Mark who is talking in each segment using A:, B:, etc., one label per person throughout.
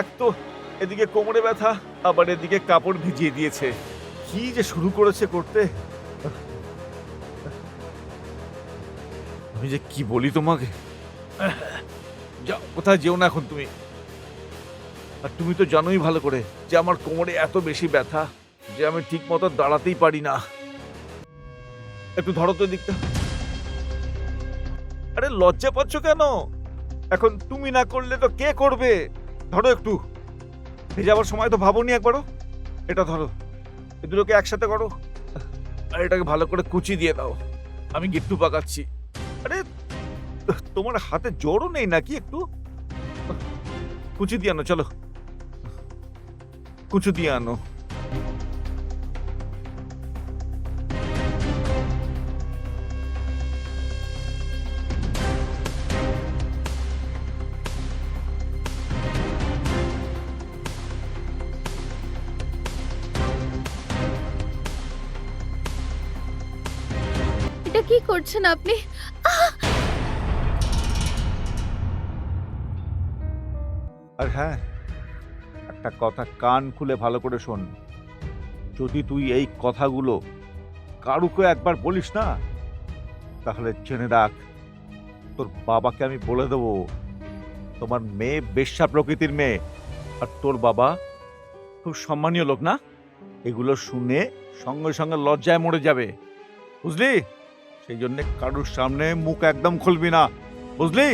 A: এক তো এদিকে কোমরে ব্যথা, আবার এদিকে কাপড় ভিজিয়ে দিয়েছে। কি যে শুরু করেছে করতে? আমি যে কি বলি তোমাকে? যাও, কোথায় যেও না এখন তুমি। আর তুমি তো জানোই ভালো করে যে আমার কোমরে এত বেশি ব্যথা যে আমি ঠিক মতো দাঁড়াতেই পারি না। একটু ধরো তো দিকটা আরে লজ্জা পাচ্ছ কেন? এখন তুমি না করলে তো কে করবে? ধরো একটু। ভেজাবার সময় তো ভাবনি একবারও। এটা ধরো। এই দুটোকে একসাথে করো। আর এটাকে ভালো করে কুচি দিয়ে দাও। আমি গিট্টু পাকাচ্ছি। আরে, তোমার হাতে জোরও নেই নাকি একটু? কুচি দিয়ে আনো, চলো। কুচু দিয়ে আনো।
B: কি করছেন আপনি?
A: আর হ্যাঁ একটা কথা কান খুলে ভালো করে শোন। যদি তুই এই কথাগুলো কারুকে একবার বলিস না, তাহলে জেনে রাখ, তোর বাবাকে আমি বলে দেবো। তোমার মেয়ে বেশ্যা প্রকৃতির মেয়ে, আর তোর বাবা খুব সম্মানীয় লোক না? এগুলো শুনে সঙ্গে সঙ্গে লজ্জায় মরে যাবে। বুঝলি? সেই জন্যে কারুর সামনে মুখ একদম খুলবি না, বুঝলি?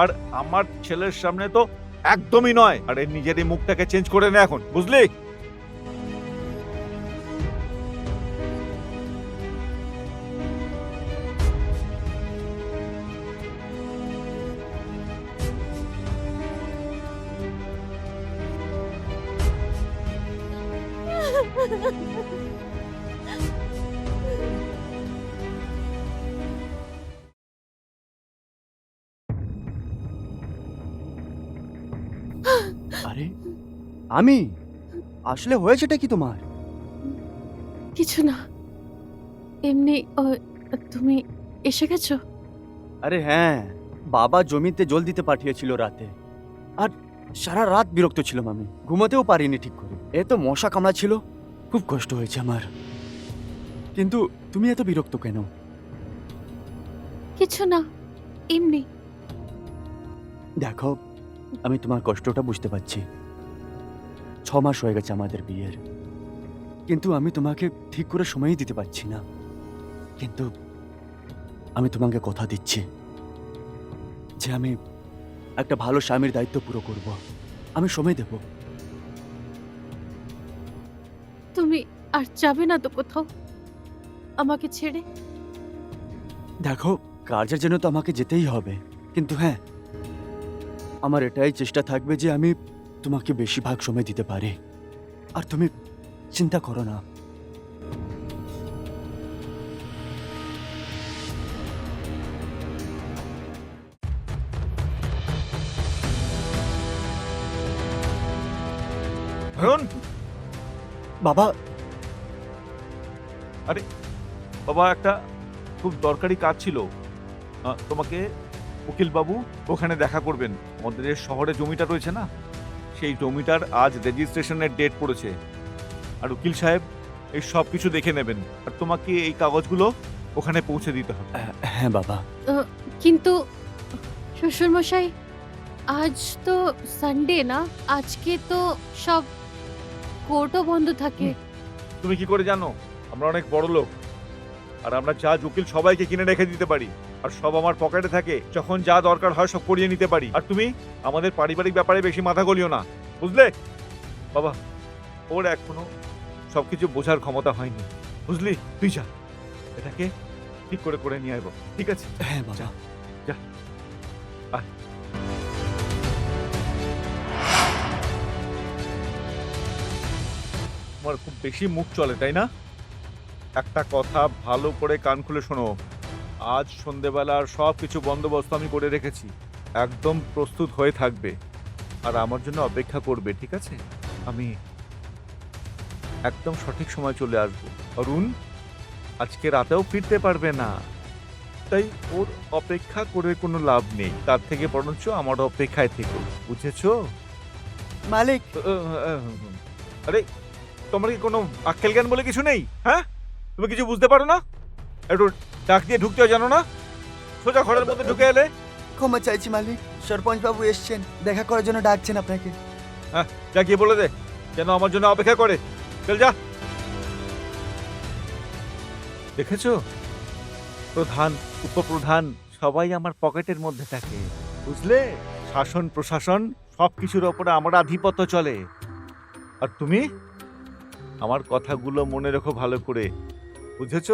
A: আর আমার ছেলের সামনে তো একদমই নয়, আর এর নিজেরই মুখটাকে চেঞ্জ করে নে এখন, বুঝলি?
C: আমি? আসলে হয়েছেটা কি তোমার?
B: কিছু না। এমনি তুমি এসে গেছো?
C: আরে হ্যাঁ বাবা জমিতে জল দিতে পাঠিয়েছিল রাতে। আর সারা রাত বিরক্ত ছিলাম আমি। ঘুমাতেও পারিনি ঠিক করে। এত মশা কামড়া ছিল। খুব কষ্ট হয়েছে আমার। কিন্তু তুমি এত বিরক্ত কেন?
B: কিছু না এমনি।
C: দেখো আমি তোমার কষ্টটা বুঝতে পারছি। ছ মাস হয়ে গেছে আমাদের বিয়ের। কিন্তু আমি তোমাকে ঠিক করে সময়ই দিতে পারছি না। কিন্তু আমি তোমাকে কথা দিচ্ছি যে আমি একটা ভালো স্বামীর দায়িত্ব পুরো করব। আমি সময় দেব।
B: তুমি আর যাবে না তো কোথাও? আমাকে ছেড়ে?
C: দেখো কাজের জন্য তো আমাকে যেতেই হবে। কিন্তু হ্যাঁ আমার এটাই চেষ্টা থাকবে যে আমি তোমাকে বেশিরভাগ সময় দিতে পারে। আর তুমি চিন্তা করো না। বাবা।
A: বাবা একটা খুব দরকারি কাজ ছিল। আহ, তোমাকে উকিল বাবু ওখানে দেখা করবেন। আমাদের যে শহরে জমিটা রয়েছে না? সেই জমিটার আজ রেজিস্ট্রেশনের ডেট পড়েছে। আর উকিল সাহেব এই সব কিছু দেখে নেবেন। আর তোমাকে এই কাগজগুলো ওখানে পৌঁছে দিতে হবে।
C: হ্যাঁ বাবা।
B: কিন্তু শ্বশুর মশাই আজ তো সানডে না? আজকে তো সব কোর্টও বন্ধ থাকে।
A: তুমি কি করে জানো? আমরা অনেক বড় লোক আর আমরা যা উকিল সবাইকে কিনে রেখে দিতে পারি। আর সব আমার পকেটে থাকে যখন যা দরকার হয় সব করিয়ে নিতে পারি। আর তুমি আমাদের পারিবারিক ব্যাপারে বেশি মাথা গলিও না বুঝলে? বাবা ওর এখনও সবকিছু বোঝার ক্ষমতা হয়নি বুঝলি? তুই যা এটাকে ঠিক করে করে নিয়ে আসব ঠিক আছে?
C: হ্যাঁ বাবা।
A: তোমার খুব বেশি মুখ চলে তাই না? একটা কথা ভালো করে কান খুলে শোনো। আজ সন্ধেবেলার সব কিছু বন্দোবস্ত আমি করে রেখেছি। একদম প্রস্তুত হয়ে থাকবে। আর আমার জন্য অপেক্ষা করবে ঠিক আছে? আমি একদম সঠিক সময় চলে আসব। অরুণ আজকে রাতেও ফিরতে পারবে না। তাই ওর অপেক্ষা করে কোনো লাভ নেই। তার থেকে বরঞ্চ আমার অপেক্ষায় থেকো বুঝেছ?
C: মালিক!
A: আরে তোমার কি কোনো আক্কেল জ্ঞান বলে কিছু নেই? হ্যাঁ? তুমি কিছু বুঝতে পারো না? একটু ডাক দিয়ে ঢুকতেও জানো না? সোজা ঘরের মধ্যে ঢুকে এলে?
C: ক্ষমা চাইছি মালিক সরপঞ্চ বাবু এসছেন দেখা করার জন্য ডাকছেন আপনাকে।
A: হ্যাঁ যা গিয়ে বলে দে যেন আমার জন্য অপেক্ষা করে। চল যা। দেখেছ? প্রধান উপপ্রধান সবাই আমার পকেটের মধ্যে থাকে। বুঝলে? শাসন প্রশাসন সবকিছুর ওপরে আমার আধিপত্য চলে। আর তুমি? আমার কথাগুলো মনে রেখো ভালো করে। বুঝেছ?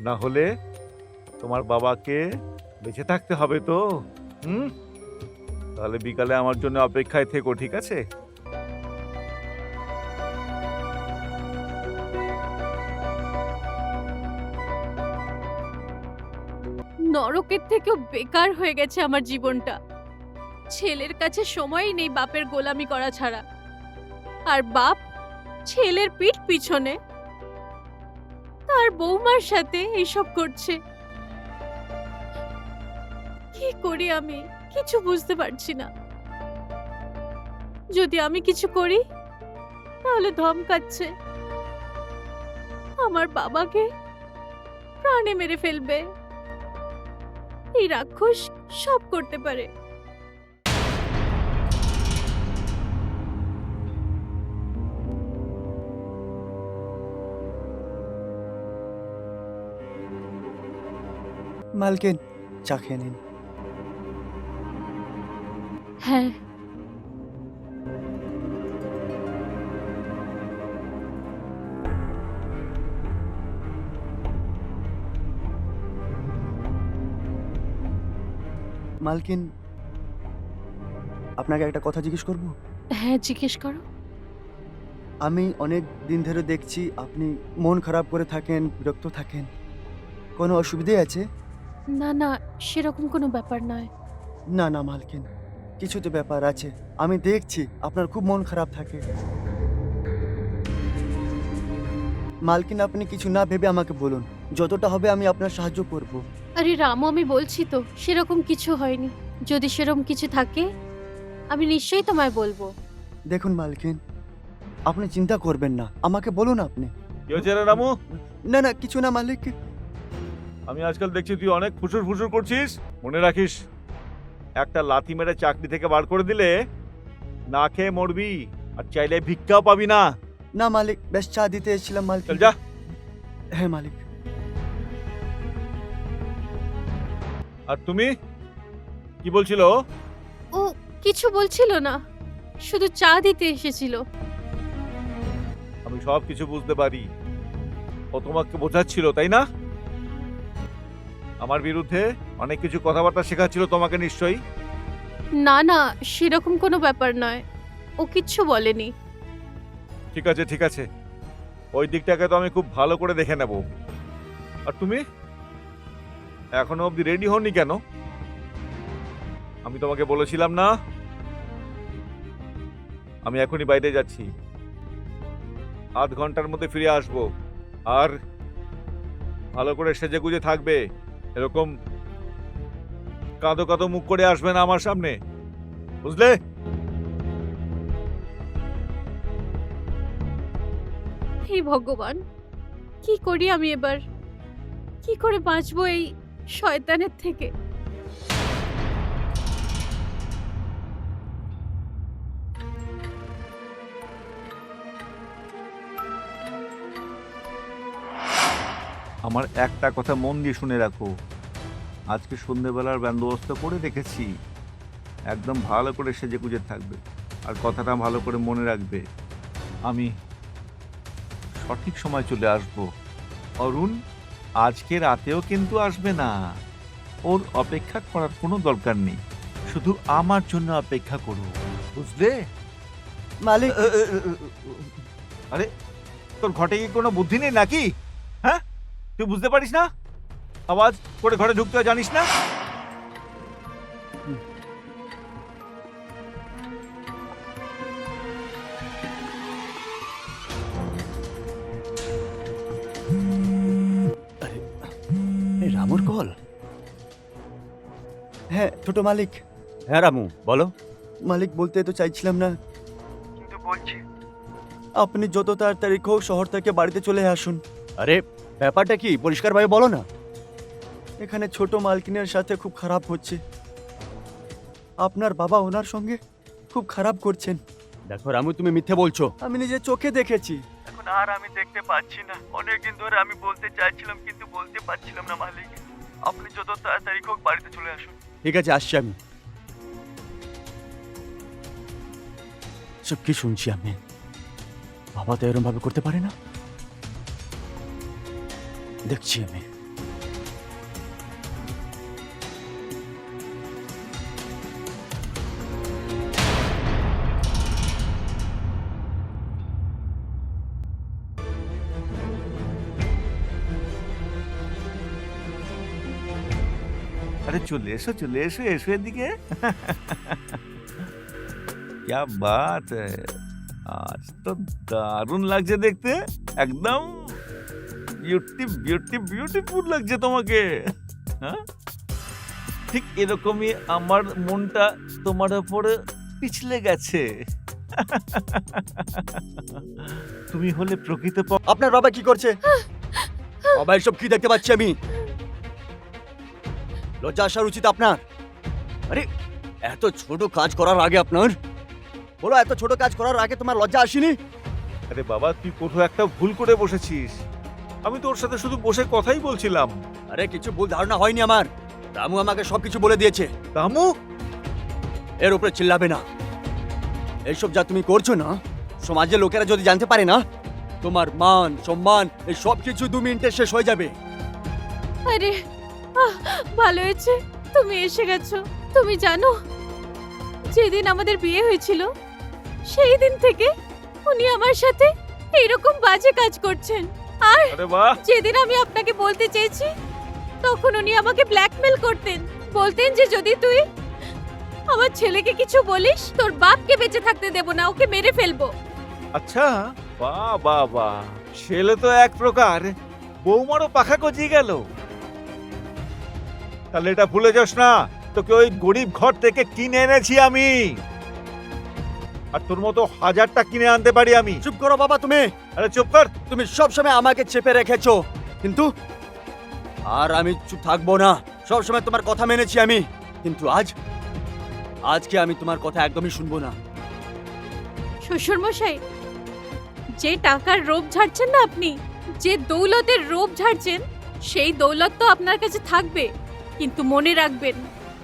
A: না হলে তোমার বাবাকে বেঁচে থাকতে হবে তো, হুম? তাহলে বিকালে আমার জন্য অপেক্ষায় থেকো, ঠিক আছে?
B: নরকের থেকেও বেকার হয়ে গেছে আমার জীবনটা। ছেলের কাছে সময়ই নেই বাপের গোলামি করা ছাড়া। আর বাপ ছেলের পিঠ পিছনে। তার বৌমার সাথে এইসব করছে। কি করি আমি? কিছু বুঝতে পারছি না। যদি আমি কিছু করি, তাহলে ধমকাচ্ছে আমার বাবাকে প্রাণে মেরে ফেলবে। এই রাক্ষস সব করতে পারে।
C: মালকিন চা খেয়ে নিন।
B: হ্যাঁ।
C: মালকিন আপনাকে একটা কথা জিজ্ঞেস করব?
B: হ্যাঁ জিজ্ঞেস করো।
C: আমি অনেক দিন ধরে দেখছি আপনি মন খারাপ করে থাকেন বিরক্ত থাকেন। কোনো অসুবিধে আছে?
B: না না সেরকম কোনো ব্যাপার নয়।
C: না না মালকিন কিছু তো ব্যাপার আছে। আমি দেখছি আপনার খুব মন খারাপ থাকে। মালকিন আপনি কিছু না ভেবে আমাকে বলুন যতটা হবে আমি আপনার সাহায্য করব।
B: আরে রামু আমি বলছি তো সেরকম কিছু হয়নি। যদি সেরকম কিছু থাকে আমি নিশ্চয়ই তোমায় বলব।
C: দেখুন মালকিন আপনি চিন্তা করবেন না আমাকে বলুন আপনি।
A: কি হয়েছে রে রামু?
C: না না কিছু না মালিক।
A: আমি আজকাল দেখছি তুই অনেক ফুসুর ফুসুর করছিস। মনে রাখিস একটা লাথি মেরে চাকরি থেকে বার করে দিলে না খেয়ে মরবি আর চাইলে ভিক্ষাও পাবি না।
C: না মালিক বেশ চা দিতে এসেছিলাম
A: চল
C: মালিক
A: যা।
C: হ্যাঁ মালিক।
A: আর তুমি? কি বলছিল
B: ও কিছু বলছিল না শুধু চা দিতে এসেছিল।
A: আমি সব কিছু বুঝতে পারি। ও তোমাকে বোঝাচ্ছিল তাই না? আমার বিরুদ্ধে অনেক কিছু কথাবার্তা শেখাচ্ছিল তোমাকে নিশ্চয়ই?
B: না না সেরকম কোনো ব্যাপার নয়। ও কিচ্ছু বলেনি।
A: ঠিক আছে ঠিক আছে। ওই দিকটাকে তো আমি খুব ভালো করে দেখে নেব। আর তুমি? এখনও অবধি রেডি হননি কেন? আমি তোমাকে বলেছিলাম না। আমি এখনই বাইরে যাচ্ছি। আধ ঘণ্টার মধ্যে ফিরে আসব। আর ভালো করে সেজে গুজে থাকবে। এরকম কাঁদো কাঁদো মুখ করে আসবে না আমার সামনে। বুঝলে?
B: হে ভগবান, কি করি আমি এবার? কি করে বাঁচবো এই শয়তানের থেকে?
A: আমার একটা কথা মন দিয়ে শুনে রাখো। আজকে সন্ধেবেলার বন্দোবস্ত করে রেখেছি। একদম ভালো করে সেজে গুজে থাকবে। আর কথাটা ভালো করে মনে রাখবে। আমি সঠিক সময় চলে আসব। অরুণ আজকে রাতেও কিন্তু আসবে না। ওর অপেক্ষা করার কোনো দরকার নেই। শুধু আমার জন্য অপেক্ষা করো। বুঝলে?
C: মালিক।
A: আরে তোর ঘটে কি কোনো বুদ্ধি নেই নাকি? হ্যাঁ? তুই বুঝতে পারিস না? আওয়াজ করে ঘরে ঢুকতে হয় জানিস না?
C: রামুর কল? হ্যাঁ ছোট মালিক। হ্যাঁ রামু বলো। মালিক বলতে তো চাইছিলাম না। কিন্তু বলছি। আপনি যত তাড়াতাড়ি হোক শহর থেকে বাড়িতে চলে আসুন। আরে ব্যাপারটা কি পরিষ্কারভাবে বলো না? এখানে ছোট মালকিনের সাথে খুব খারাপ হচ্ছে। আপনার বাবা ওনার সঙ্গে খুব খারাপ করছেন। দেখো রামু তুমি মিথ্যে বলছো। আমি নিজে চোখে দেখেছি। এখন আর আমি দেখতে পাচ্ছি না। অনেকদিন ধরে আমি বলতে চাইছিলাম কিন্তু বলতে পারছিলাম না মালিক। আপনি যত তাড়াতাড়ি হোক বাড়িতে চলে আসুন। ঠিক আছে আসছি আমি। সব কি শুনছি আমি? বাবা তো এরম ভাবে করতে পারে না? দেখছি আমি
A: আরে চলে এসো চলে এসো এসো এদিকে क्या बात है आज তো দারুণ লাগছে দেখতে একদম বিউটি বিউটি বিউটিফুল লাগছে তোমাকে। হ্যাঁ? ঠিক এরকমই আমার মনটা তোমার উপরে পিছলে গেছে। তুমি হলে প্রকৃত
C: আপনার বাবা কি করছে? বাবা এসব কি দেখতে পাচ্ছি আমি? লজ্জা আসার উচিত আপনার। আরে এত ছোট কাজ করার আগে আপনার? বলো এত ছোট কাজ করার আগে তোমার লজ্জা আসেনি?
A: আরে বাবা তুই কোথাও একটা ভুল করে বসেছিস। আমি তোর সাথে শুধু বসে কথাই বলছিলাম।
C: আরে কিছু ভুল ধারণা হয়নি আমার। রামু আমাকে সবকিছু বলে দিয়েছে।
A: দামু
C: এর উপরে চিল্লাবে না। এইসব যা তুমি করছ না সমাজের লোকেরা যদি জানতে পারে না তোমার মান সম্মান এই সব কিছু দু মিনিটে শেষ হয়ে যাবে।
B: আরে ভালো হয়েছে। তুমি এসে গেছো। তুমি জানো যেদিন আমাদের বিয়ে হয়েছিল সেই দিন থেকে উনি আমার সাথে এরকম বাজে কাজ করছেন। আর
A: আরে বাহ।
B: যেদিন আমি আপনাকে বলতে চেয়েছি তখন উনি আমাকে ব্ল্যাকমেল করতেন। বলতেন যে যদি তুই আমার ছেলেকে কিছু বলিস তোর বাপকে বেঁচে থাকতে দেব না ওকে মেরে ফেলব।
A: আচ্ছা বাহ বাহ বাহ। ছেলে তো এক প্রকার। বৌমারও পাখা গজিয়ে গেল। তাহলে এটা ভুলে যাস না। তোকে ওই গরিব ঘর থেকে কিনে এনেছি আমি। আর তোর মতো হাজারটা কিনে আনতে পারি আমি।
C: চুপ করো বাবা তুমি।
A: আরে চুপ কর।
C: তুমি সব সময় আমাকে চেপে রেখেছো। কিন্তু আর আমি চুপ থাকব না। সব সময় তোমার কথা মেনেছি আমি। কিন্তু আজ আজকে আমি তোমার কথা একদমই শুনব না।
B: শ্বশুর মশাই যে টাকার রোপ ঝাড়ছেন না আপনি যে দৌলতের রোপ ঝাড়ছেন সেই দৌলত তো আপনার কাছে থাকবে। কিন্তু মনে রাখবেন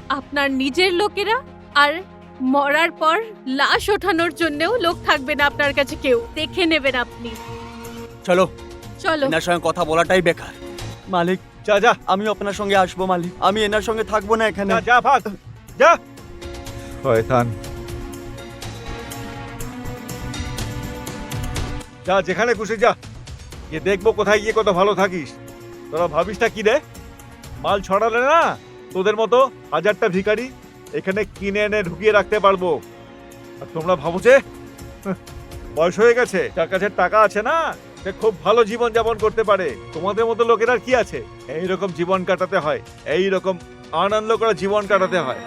B: আপনার নিজের লোকেরা আর মরার পর লাশ ওঠানোর জন্যও লোক থাকবে না আপনার কাছে কেউ। দেখে নেবেন আপনি।
C: চলো।
B: চলো।
C: এনার সঙ্গে কথা বলাটাই বেকার। মালিক
A: যা যা
C: আমিও আপনার সঙ্গে আসব মালিক। আমি এনার সঙ্গে থাকব না এখানে।
A: যা যা ভাগ। যা। শয়তান যা যেখানে খুশি যা। গিয়ে দেখব কোথায় গিয়ে কত ভালো থাকিস। তোরা ভাবিসটা কি রে? মাল ছড়ালে না তোদের মতো হাজারটা ভিখারি এখানে কিনে এনে ঢুকিয়ে রাখতে পারব। আর তোমরা ভাবো যে, বয়স হয়ে গেছে তার কাছে টাকা আছে না, সে খুব ভালো জীবন যাপন করতে পারে। তোমাদের মতো লোকেরা কি আছে? এই রকম জীবন কাটাতে হয় এই রকম আনন্দ করে জীবন কাটাতে হয়।